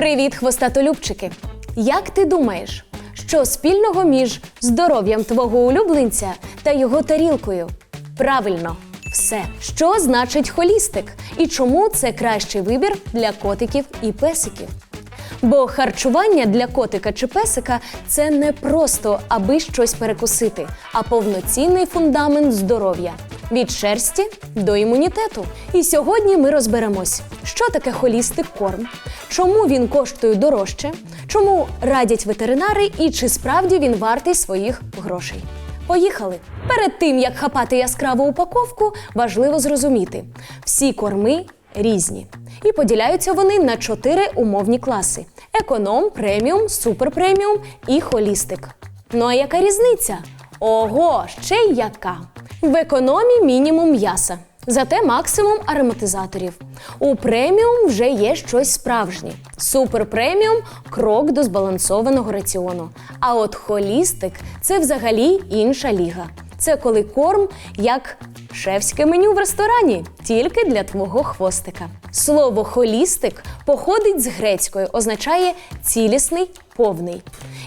Привіт, хвостатолюбчики! Як ти думаєш, що спільного між здоров'ям твого улюбленця та його тарілкою? Правильно, все. Що значить холістик? І чому це кращий вибір для котиків і песиків? Бо харчування для котика чи песика це не просто аби щось перекусити, а повноцінний фундамент здоров'я від шерсті до імунітету. І сьогодні ми розберемось, що таке холістик корм, чому він коштує дорожче, чому радять ветеринари і чи справді він вартий своїх грошей. Поїхали! Перед тим як хапати яскраву упаковку, важливо зрозуміти: всі корми різні. І поділяються вони на чотири умовні класи: економ, преміум, суперпреміум і холістик. Ну а яка різниця? Ого, ще й яка! В економі мінімум м'яса, зате максимум ароматизаторів. У преміум вже є щось справжнє. Супер преміум крок до збалансованого раціону. А от холістик це взагалі інша ліга. Це коли корм як шефське меню в ресторані, тільки для твого хвостика. Слово холістик походить з грецької, означає цілісний, повний.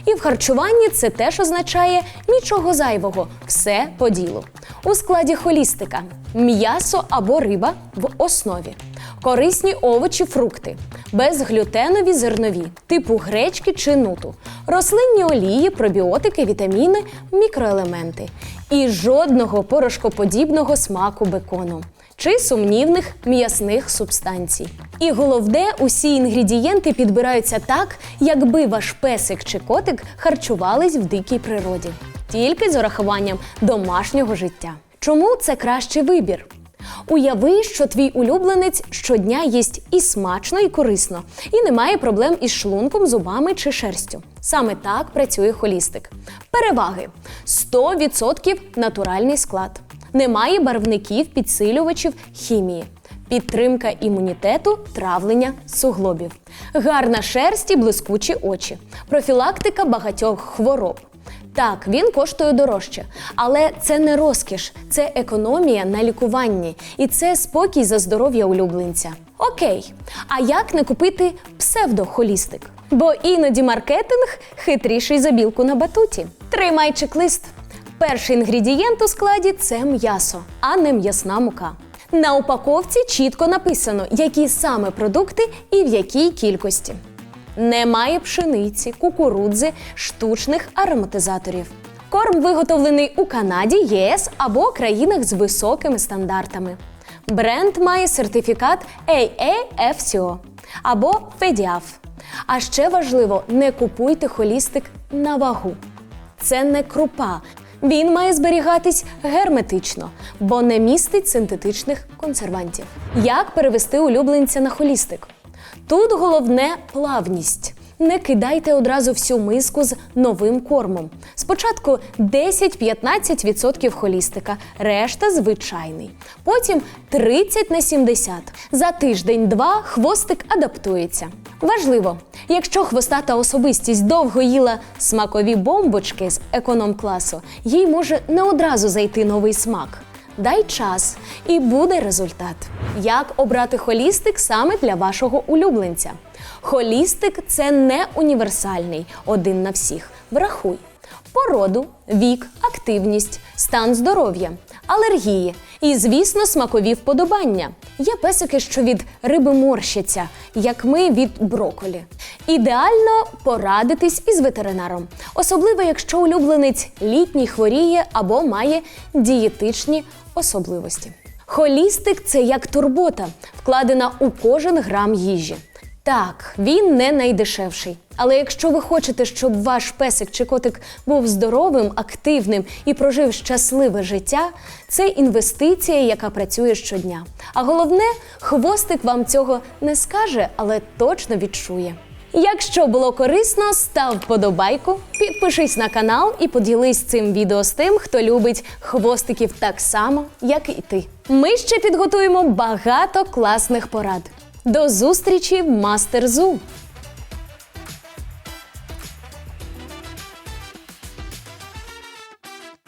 І в харчуванні це теж означає нічого зайвого, все по ділу. У складі холістика м'ясо або риба в основі, корисні овочі, фрукти, безглютенові зернові, типу гречки чи нуту, рослинні олії, пробіотики, вітаміни, мікроелементи і жодного порошкоподібного смаку бекону. Чи сумнівних м'ясних субстанцій. І головне, усі інгредієнти підбираються так, якби ваш песик чи котик харчувались в дикій природі, тільки з урахуванням домашнього життя. Чому це кращий вибір? Уяви, що твій улюбленець щодня їсть і смачно, і корисно, і не має проблем із шлунком, зубами чи шерстю. Саме так працює холістик. Переваги: 100% натуральний склад. Немає барвників, підсилювачів, хімії. Підтримка імунітету, травлення суглобів, гарна шерсть і блискучі очі, профілактика багатьох хвороб. Так, він коштує дорожче, але це не розкіш, це економія на лікуванні і це спокій за здоров'я улюбленця. Окей, а як не купити псевдохолістик? Бо іноді маркетинг хитріший за білку на батуті. Тримай чек-лист. Перший інгредієнт у складі це м'ясо, а не м'ясна мука. На упаковці чітко написано, які саме продукти і в якій кількості. Немає пшениці, кукурудзи, штучних ароматизаторів. Корм виготовлений у Канаді, ЄС або країнах з високими стандартами. Бренд має сертифікат AAFCO або FEDIAF. А ще важливо, не купуйте холістик на вагу. Це не крупа. Він має зберігатись герметично, бо не містить синтетичних консервантів. Як перевести улюбленця на холістик? Тут головне плавність. Не кидайте одразу всю миску з новим кормом. Спочатку 10-15% холістика, решта звичайний. Потім 30 на 70. За тиждень-два хвостик адаптується. Важливо, якщо хвостата особистість довго їла смакові бомбочки з економ-класу, їй може не одразу зайти новий смак. Дай час, і буде результат. Як обрати холістик саме для вашого улюбленця? Холістик це не універсальний, один на всіх. Врахуй породу, вік, активність, стан здоров'я, алергії і, звісно, смакові вподобання. Є песики, що від риби морщаться, як ми від броколі. Ідеально порадитись із ветеринаром, особливо якщо улюбленець літній хворіє або має дієтичні особливості. Холістик це як турбота, вкладена у кожен грам їжі. Так, він не найдешевший. Але якщо ви хочете, щоб ваш песик чи котик був здоровим, активним і прожив щасливе життя, це інвестиція, яка працює щодня. А головне, хвостик вам цього не скаже, але точно відчує. Якщо було корисно, став вподобайку, підпишись на канал і поділись цим відео з тим, хто любить хвостиків так само, як і ти. Ми ще підготуємо багато класних порад. До зустрічі в Мастер Зу!